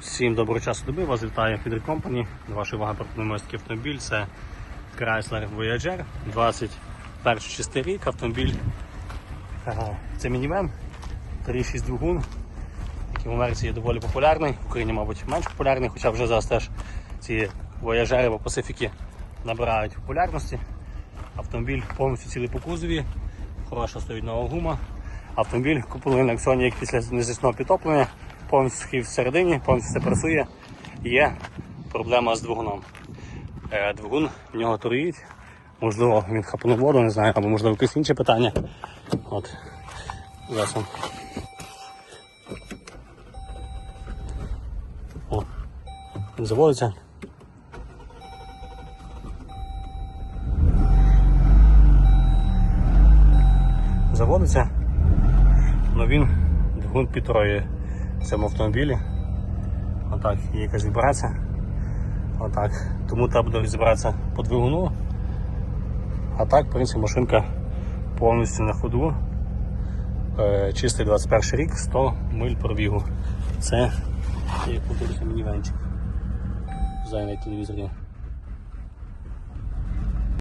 Всім доброго часу доби, вас вітає Фідер Company. До вашої уваги пропонуємо ось автомобіль. Це Chrysler Voyager, 21 чистий рік. Автомобіль це мінівен, 3.6 двигун, який в Америці є доволі популярний, в Україні, мабуть, менш популярний, хоча вже зараз теж ці Voyager або Pacific набирають популярності. Автомобіль повністю цілий по кузові, хороша стоїть нова гума. Автомобіль купили на аукціоні як після незрічного підтоплення, повністю схив всередині, повністю працює. Є проблема з двигуном. Е, Двигун в нього туроїть. Можливо, він хапанув воду, не знаю, або можливо якесь інше питання. От. Зараз. О, заводиться. Заводиться. але він двигун підтроює в цьому автомобілі. Отак, є якась вібрація. Отак. Тому треба буде розібратися по двигуну. А так, в принципі, машинка повністю на ходу. Е, Чистий 21 рік, 100 миль пробігу. Це як подивився мінівенчик. Зайний телевізорі.